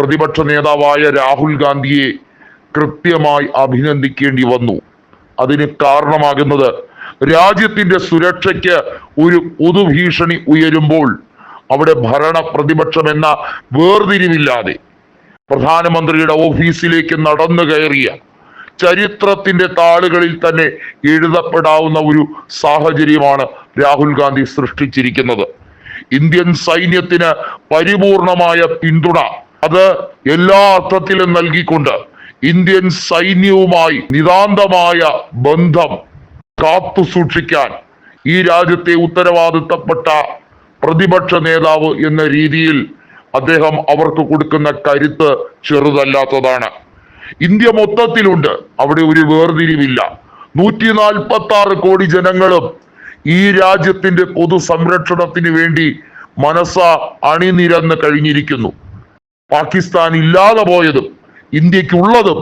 പ്രതിപക്ഷ നേതാവായ രാഹുൽ ഗാന്ധിയെ കൃത്യമായി അഭിനന്ദിക്കേണ്ടി വന്നു. അതിന് കാരണമാകുന്നത് രാജ്യത്തിന്റെ സുരക്ഷയ്ക്ക് ഒരു പൊതുഭീഷണി ഉയരുമ്പോൾ അവിടെ ഭരണ പ്രതിപക്ഷം എന്ന വേർതിരിവില്ലാതെ പ്രധാനമന്ത്രിയുടെ ഓഫീസിലേക്ക് നടന്നു കയറിയ ചരിത്രത്തിന്റെ താളുകളിൽ തന്നെ എഴുതപ്പെടാവുന്ന ഒരു സാഹചര്യമാണ് രാഹുൽ ഗാന്ധി സൃഷ്ടിച്ചിരിക്കുന്നത്. ഇന്ത്യൻ സൈന്യത്തിന് പരിപൂർണമായ പിന്തുണ അത് എല്ലാ അർത്ഥത്തിലും നൽകിക്കൊണ്ട് ഇന്ത്യൻ സൈന്യവുമായി നിതാന്തമായ ബന്ധം കാത്തു സൂക്ഷിക്കാൻ ഈ രാജ്യത്തെ ഉത്തരവാദിത്തപ്പെട്ട പ്രതിപക്ഷ നേതാവ് എന്ന രീതിയിൽ അദ്ദേഹം അവർക്ക് കൊടുക്കുന്ന കരുത്ത് ചെറുതല്ലാത്തതാണ്. ഇന്ത്യ മൊത്തത്തിലുണ്ട്. അവിടെ ഒരു വേർതിരിവില്ല. നൂറ്റി നാൽപ്പത്തി ആറ് കോടി ജനങ്ങളും ഈ രാജ്യത്തിന്റെ പൊതു സംരക്ഷണത്തിന് വേണ്ടി മനസ്സ അണിനിരന്ന് കഴിഞ്ഞിരിക്കുന്നു. പാകിസ്ഥാൻ ഇല്ലാതെ പോയതും ഇന്ത്യക്കുള്ളതും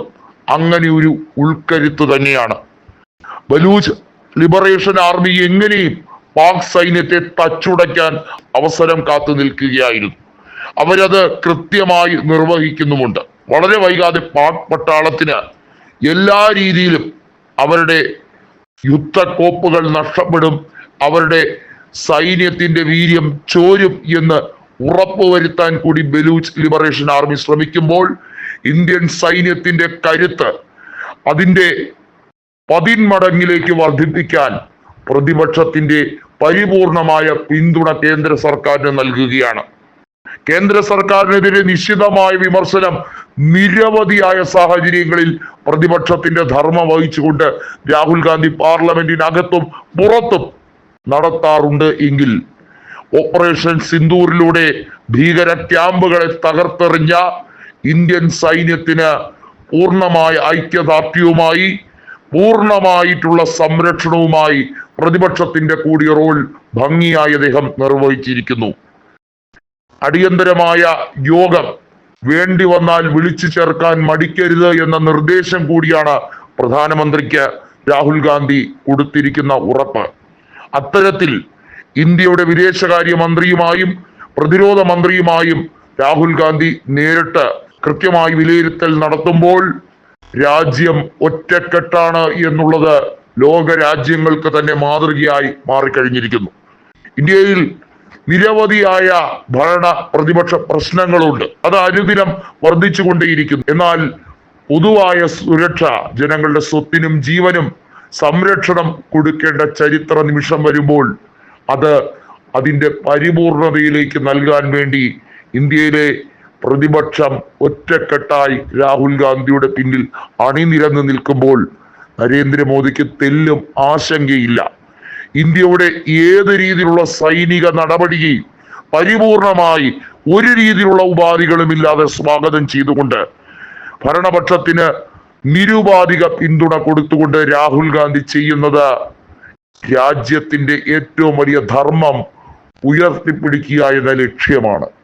അങ്ങനെ ഒരു ഉൾക്കരുത്ത് തന്നെയാണ്. ബലൂച്ച് ലിബറേഷൻ ആർമി എങ്ങനെയും പാക് സൈന്യത്തെ തച്ചുടയ്ക്കാൻ അവസരം കാത്തു നിൽക്കുകയായിരുന്നു. അവരത് കൃത്യമായി നിർവഹിക്കുന്നുമുണ്ട്. വളരെ വൈകാതെ പാക് പട്ടാളത്തിന് എല്ലാ രീതിയിലും അവരുടെ യുദ്ധക്കോപ്പുകൾ നഷ്ടപ്പെടും അവരുടെ സൈന്യത്തിന്റെ വീര്യം ചോരും എന്ന് ഉറപ്പുവരുത്താൻ കൂടി ബലൂച്ച് ലിബറേഷൻ ആർമി ശ്രമിക്കുമ്പോൾ ഇന്ത്യൻ സൈന്യത്തിന്റെ കരുത്ത് അതിന്റെ പതിന്മടങ്ങിലേക്ക് വർദ്ധിപ്പിക്കാൻ പ്രതിപക്ഷത്തിന്റെ പരിപൂർണമായ പിന്തുണ കേന്ദ്ര സർക്കാരിന് നൽകുകയാണ്. കേന്ദ്ര സർക്കാരിനെതിരെ നിശ്ചിതമായ വിമർശനം നിരവധിയായ സാഹചര്യങ്ങളിൽ പ്രതിപക്ഷത്തിന്റെ ധർമ്മം വഹിച്ചുകൊണ്ട് രാഹുൽ ഗാന്ധി പാർലമെന്റിനകത്തും പുറത്തും നടത്താറുണ്ട് എങ്കിൽ ഓപ്പറേഷൻ സിന്ദൂരിലൂടെ ഭീകര ക്യാമ്പുകളെ തകർത്തെറിഞ്ഞ ഇന്ത്യൻ സൈന്യത്തിന് പൂർണമായ ഐക്യദാർഢ്യവുമായി പൂർണമായിട്ടുള്ള സംരക്ഷണവുമായി പ്രതിപക്ഷത്തിന്റെ കൂടിയ റോൾ ഭംഗിയായി അദ്ദേഹം നിർവഹിച്ചിരിക്കുന്നു. അടിയന്തരമായ യോഗം വേണ്ടി വന്നാൽ വിളിച്ചു ചേർക്കാൻ മടിക്കരുത് എന്ന നിർദ്ദേശം കൂടിയാണ് പ്രധാനമന്ത്രിക്ക് രാഹുൽ ഗാന്ധി കൊടുത്തിരിക്കുന്ന ഉറപ്പ്. അത്തരത്തിൽ ഇന്ത്യയുടെ വിദേശകാര്യ മന്ത്രിയുമായും പ്രതിരോധ മന്ത്രിയുമായും രാഹുൽ ഗാന്ധി നേരിട്ട് കൃത്യമായി വിലയിരുത്തൽ നടത്തുമ്പോൾ രാജ്യം ഒറ്റക്കെട്ടാണ് എന്നുള്ളത് ലോക രാജ്യങ്ങൾക്ക് തന്നെ മാതൃകയായി മാറിക്കഴിഞ്ഞിരിക്കുന്നു. ഇന്ത്യയിൽ നിരവധിയായ ഭരണ പ്രതിപക്ഷ പ്രശ്നങ്ങളുണ്ട്. അത് അനുദിനം വർദ്ധിച്ചുകൊണ്ടേയിരിക്കുന്നു. എന്നാൽ പൊതുവായ സുരക്ഷ ജനങ്ങളുടെ സ്വത്തിനും ജീവനും സംരക്ഷണം കൊടുക്കേണ്ട ചരിത്ര നിമിഷം വരുമ്പോൾ അത് അതിന്റെ പരിപൂർണതയിലേക്ക് നൽകാൻ വേണ്ടി ഇന്ത്യയിലെ പ്രതിപക്ഷം ഒറ്റക്കെട്ടായി രാഹുൽ ഗാന്ധിയുടെ പിന്നിൽ അണിനിരന്ന് നിൽക്കുമ്പോൾ നരേന്ദ്രമോദിക്ക് തെല്ലും ആശങ്കയില്ല. ഇന്ത്യയുടെ ഏത് രീതിയിലുള്ള സൈനിക നടപടിയെയും പരിപൂർണമായി ഒരു രീതിയിലുള്ള ഉപാധികളും ഇല്ലാതെ സ്വാഗതം ചെയ്തുകൊണ്ട് ഭരണപക്ഷത്തിന് നിരുപാധിക പിന്തുണ കൊടുത്തുകൊണ്ട് രാഹുൽ ഗാന്ധി ചെയ്യുന്നത് രാജ്യത്തിന്റെ ഏറ്റവും വലിയ ധർമ്മം ഉയർത്തിപ്പിടിക്കുക എന്ന ലക്ഷ്യമാണ്.